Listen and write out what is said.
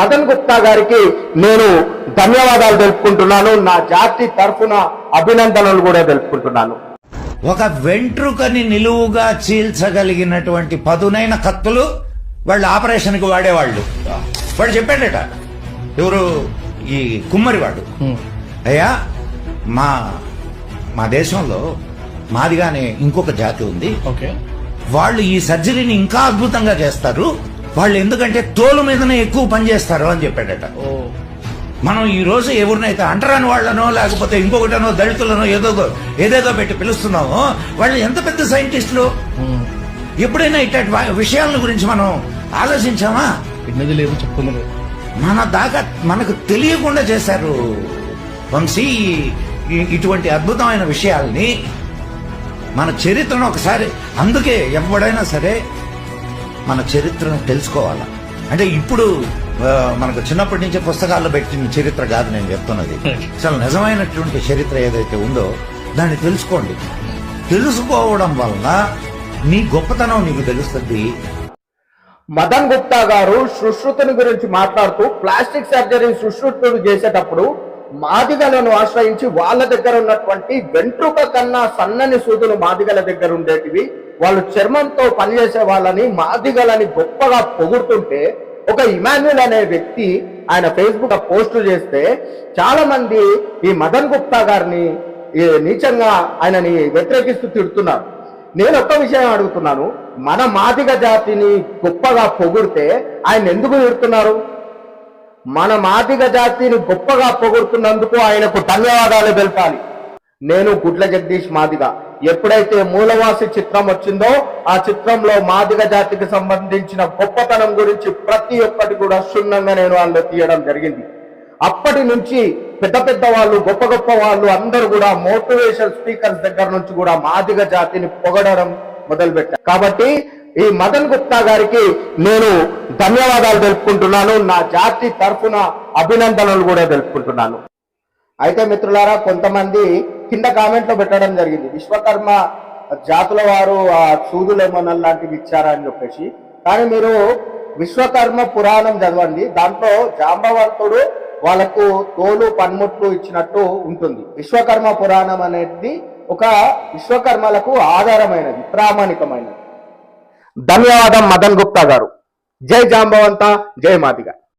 మదన్ గుప్తా గారికి నేను ధన్యవాదాలు తెలుపుకుంటున్నాను. నా జాతి తరఫున అభినందనలు కూడా తెలుపుకుంటున్నాను. ఒక వెంట్రుకని నిలువుగా చీల్చగలిగినటువంటి పదునైన కత్తులు వాళ్ళు ఆపరేషన్కి వాడేవాళ్ళు. వాడు చెప్పాడట ఎవరు ఈ కుమ్మరివాడు? అయ్యా మా మా దేశంలో మాదిగానే ఇంకొక జాతి ఉంది. ఓకే. వాళ్ళు ఈ సర్జరీని ఇంకా అద్భుతంగా చేస్తారు. వాళ్ళు ఎందుకంటే తోలు మీదనే ఎక్కువ పని చేస్తారు అని చెప్పాడట. ఓ. మనం ఈ రోజు ఎవరినైతే అంటరాని వాళ్ళనో లేకపోతే ఇంకొకటనో దళితులనో ఏదో ఏదేదో పెట్టి పిలుస్తున్నామో వాళ్ళు ఎంత పెద్ద సైంటిస్టులు? ఎప్పుడైనా ఇట్లాంటి వా- విషయాల గురించి మనం ఆలోచించామా? మన దాకా మనకు తెలియకుండా చేశారు. వంశీ ఇటువంటి అద్భుతమైన విషయాల్ని మన చరిత్రను ఒకసారి అందుకే ఎవడైనా సరే మన చరిత్రను తెలుసుకోవాలి? అంటే ఇప్పుడు మనకు చిన్నప్పటి నుంచే పుస్తకాల్లో పెట్టిన చరిత్ర కాదు నేను చెప్తున్నది. అసలు నిజమైనటువంటి చరిత్ర ఏదైతే ఉందో దాన్ని తెలుసుకోండి. తెలుసుకోవడం వలన నీ గొప్పతనం నీకు తెలుస్తుంది. మదన్ గుప్తా గారు సుశ్రుతుని గురించి మాట్లాడుతూ ప్లాస్టిక్ సర్జరీ సుశ్రుతుడు చేసేటప్పుడు మాదిగలను ఆశ్రయించి వాళ్ళ దగ్గర ఉన్నటువంటి వెంట్రుక కన్నా సన్నని సూదులు మాదిగల దగ్గర ఉండేటివి. వాళ్ళు చర్మంతో పనిచేసే వాళ్ళని మాదిగలని గొప్పగా పొగుడుతుంటే ఒక ఇమాన్యుల్ అనే వ్యక్తి ఆయన ఫేస్బుక్ పోస్ట్ చేస్తే చాలా మంది ఈ మదన్ గుప్తా గారిని నీచంగా ఆయనని వ్యతిరేకిస్తూ తిడుతున్నారు. నేను ఒక్క విషయం అడుగుతున్నాను. మన మాదిగ జాతిని గొప్పగా పొగుడితే ఆయన ఎందుకు తిడుతున్నారు? మన మాదిగ జాతిని గొప్పగా పొగుడుతున్నందుకు ఆయనకు ధన్యవాదాలు తెలపాలి. నేను గుడ్ల జగదీష్ మాదిగ. ఎప్పుడైతే మూలవాసి చిత్రం వచ్చిందో ఆ చిత్రంలో మాదిగ జాతికి సంబంధించిన గొప్పతనం గురించి ప్రతి ఒక్కటి కూడా క్షుణ్ణంగా నేను వాళ్ళు తీయడం జరిగింది. అప్పటి నుంచి పెద్ద పెద్ద వాళ్ళు గొప్ప గొప్ప వాళ్ళు అందరూ కూడా మోటివేషన్ స్పీకర్స్ దగ్గర నుంచి కూడా మాదిగ జాతిని పొగడడం మొదలుపెట్టారు. కాబట్టి ఈ మదన్ గుప్తా గారికి నేను ధన్యవాదాలు తెలుపుకుంటున్నాను. నా జాతి తరఫున అభినందనలు కూడా తెలుపుకుంటున్నాను. అయితే మిత్రులారా కొంతమంది కింద కామెంట్లో పెట్టడం జరిగింది. విశ్వకర్మ జాతుల వారు ఆ సూదులేమన్న లాంటివి ఇచ్చారా అని చెప్పేసి. కానీ మీరు విశ్వకర్మ పురాణం చదవండి. దాంట్లో జాంబవంతుడు వాళ్ళకు తోలు పన్ముట్లు ఇచ్చినట్టు ఉంటుంది. విశ్వకర్మ పురాణం అనేది ఒక విశ్వకర్మలకు ఆధారమైనది ప్రామాణికమైనది. ధన్యవాదం మదన్ గుప్తా గారు. జై జాంబవంత జై మాదిగా.